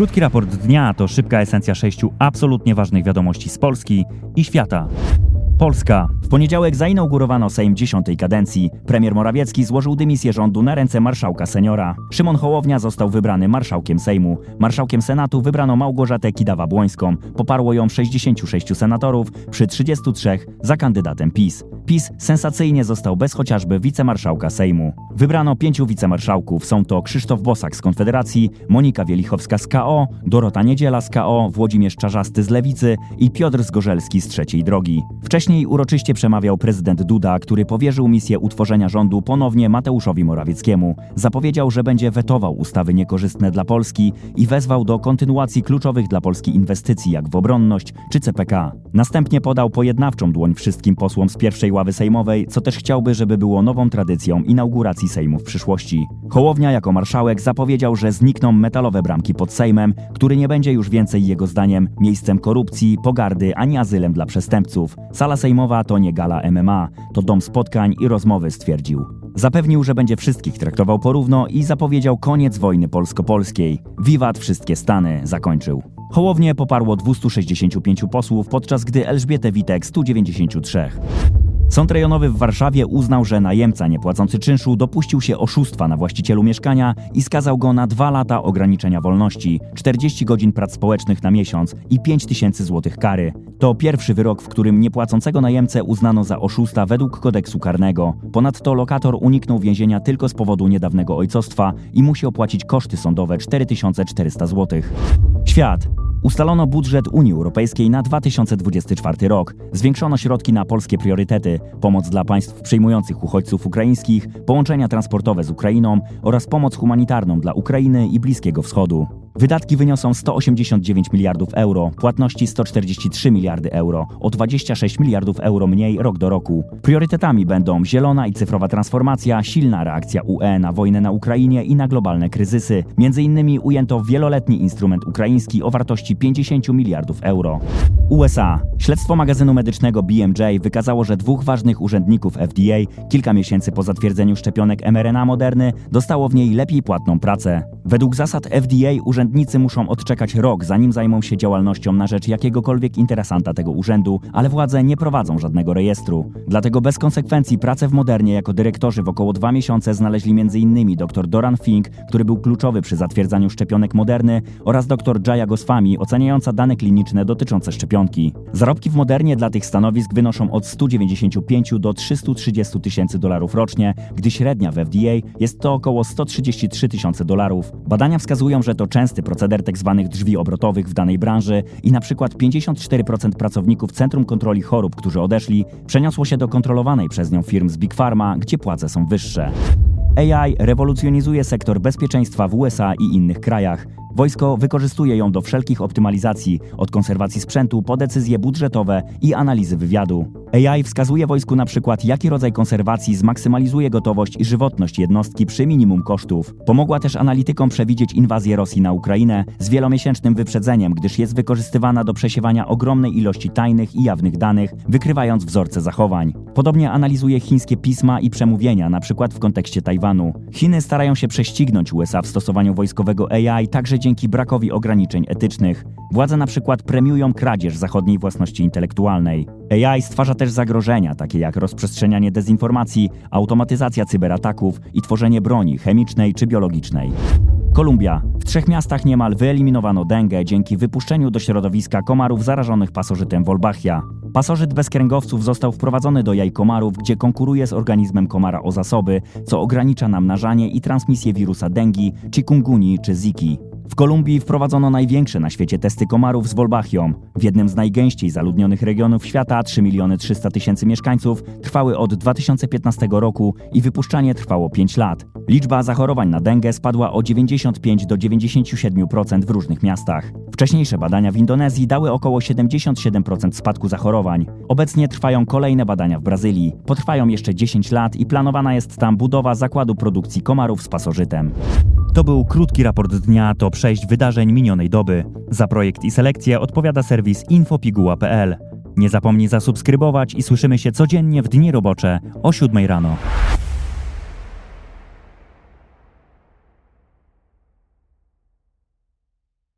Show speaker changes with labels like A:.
A: Krótki raport dnia to szybka esencja sześciu absolutnie ważnych wiadomości z Polski i świata. Polska. W poniedziałek zainaugurowano Sejm dziesiątej kadencji. Premier Morawiecki złożył dymisję rządu na ręce marszałka seniora. Szymon Hołownia został wybrany marszałkiem Sejmu. Marszałkiem Senatu wybrano Małgorzatę Kidawa-Błońską. Poparło ją 66 senatorów przy 33 za kandydatem PiS. PiS sensacyjnie został bez chociażby wicemarszałka Sejmu. Wybrano pięciu wicemarszałków. Są to Krzysztof Bosak z Konfederacji, Monika Wielichowska z KO, Dorota Niedziela z KO, Włodzimierz Czarzasty z Lewicy i Piotr Zgorzelski z Trzeciej Drogi. Wcześniej uroczyście przemawiał prezydent Duda, który powierzył misję utworzenia rządu ponownie Mateuszowi Morawieckiemu. Zapowiedział, że będzie wetował ustawy niekorzystne dla Polski i wezwał do kontynuacji kluczowych dla Polski inwestycji jak w obronność czy CPK. Następnie podał pojednawczą dłoń wszystkim posłom z pierwszej ławy sejmowej, co też chciałby, żeby było nową tradycją inauguracji Sejmu w przyszłości. Hołownia jako marszałek zapowiedział, że znikną metalowe bramki pod Sejmem, który nie będzie już więcej jego zdaniem miejscem korupcji, pogardy ani azylem dla przestępców. Sala sejmowa to nie gala MMA, to dom spotkań i rozmowy, stwierdził. Zapewnił, że będzie wszystkich traktował porówno i zapowiedział koniec wojny polsko-polskiej. Wiwat wszystkie Stany, zakończył. Hołownię poparło 265 posłów, podczas gdy Elżbietę Witek 193. Sąd rejonowy w Warszawie uznał, że najemca niepłacący czynszu dopuścił się oszustwa na właścicielu mieszkania i skazał go na dwa lata ograniczenia wolności, 40 godzin prac społecznych na miesiąc i 5 tysięcy złotych kary. To pierwszy wyrok, w którym niepłacącego najemcę uznano za oszusta według kodeksu karnego. Ponadto lokator uniknął więzienia tylko z powodu niedawnego ojcostwa i musi opłacić koszty sądowe 4400 złotych. Świat. Ustalono budżet Unii Europejskiej na 2024 rok. Zwiększono środki na polskie priorytety, pomoc dla państw przyjmujących uchodźców ukraińskich, połączenia transportowe z Ukrainą oraz pomoc humanitarną dla Ukrainy i Bliskiego Wschodu. Wydatki wyniosą 189 miliardów euro, płatności 143 miliardy euro, o 26 miliardów euro mniej rok do roku. Priorytetami będą zielona i cyfrowa transformacja, silna reakcja UE na wojnę na Ukrainie i na globalne kryzysy. Między innymi ujęto wieloletni instrument ukraiński o wartości 50 miliardów euro. USA. Śledztwo magazynu medycznego BMJ wykazało, że dwóch ważnych urzędników FDA kilka miesięcy po zatwierdzeniu szczepionek mRNA Moderny dostało w niej lepiej płatną pracę. Według zasad FDA urzędnicy muszą odczekać rok, zanim zajmą się działalnością na rzecz jakiegokolwiek interesanta tego urzędu, ale władze nie prowadzą żadnego rejestru. Dlatego bez konsekwencji pracę w Modernie jako dyrektorzy w około dwa miesiące znaleźli m.in. dr Doran Fink, który był kluczowy przy zatwierdzaniu szczepionek Moderny oraz dr Jaya Goswami, oceniająca dane kliniczne dotyczące szczepionki. Zarobki w Modernie dla tych stanowisk wynoszą od 195 do 330 tysięcy dolarów rocznie, gdy średnia w FDA jest to około 133 tysiące dolarów. Badania wskazują, że to częsty proceder tzw. drzwi obrotowych w danej branży i na przykład 54% pracowników Centrum Kontroli Chorób, którzy odeszli, przeniosło się do kontrolowanej przez nią firm z Big Pharma, gdzie płace są wyższe. AI rewolucjonizuje sektor bezpieczeństwa w USA i innych krajach. Wojsko wykorzystuje ją do wszelkich optymalizacji, od konserwacji sprzętu po decyzje budżetowe i analizy wywiadu. AI wskazuje wojsku na przykład, jaki rodzaj konserwacji zmaksymalizuje gotowość i żywotność jednostki przy minimum kosztów. Pomogła też analitykom przewidzieć inwazję Rosji na Ukrainę z wielomiesięcznym wyprzedzeniem, gdyż jest wykorzystywana do przesiewania ogromnej ilości tajnych i jawnych danych, wykrywając wzorce zachowań. Podobnie analizuje chińskie pisma i przemówienia, na przykład w kontekście Tajwanu. Chiny starają się prześcignąć USA w stosowaniu wojskowego AI także dzięki brakowi ograniczeń etycznych. Władze na przykład premiują kradzież zachodniej własności intelektualnej. AI stwarza też zagrożenia, takie jak rozprzestrzenianie dezinformacji, automatyzacja cyberataków i tworzenie broni chemicznej czy biologicznej. Kolumbia. W trzech miastach niemal wyeliminowano dengę dzięki wypuszczeniu do środowiska komarów zarażonych pasożytem Wolbachia. Pasożyt bezkręgowców został wprowadzony do jaj komarów, gdzie konkuruje z organizmem komara o zasoby, co ogranicza namnażanie i transmisję wirusa dengi, chikungunyi czy ziki. Kolumbii wprowadzono największe na świecie testy komarów z Wolbachią. W jednym z najgęściej zaludnionych regionów świata, 3 miliony 300 tysięcy mieszkańców, trwały od 2015 roku i wypuszczanie trwało 5 lat. Liczba zachorowań na dengę spadła o 95 do 97% w różnych miastach. Wcześniejsze badania w Indonezji dały około 77% spadku zachorowań. Obecnie trwają kolejne badania w Brazylii. Potrwają jeszcze 10 lat i planowana jest tam budowa zakładu produkcji komarów z pasożytem. To był krótki raport dnia, to przejść wydarzeń minionej doby. Za projekt i selekcję odpowiada serwis infopiguła.pl. Nie zapomnij zasubskrybować i słyszymy się codziennie w dni robocze o 7 rano.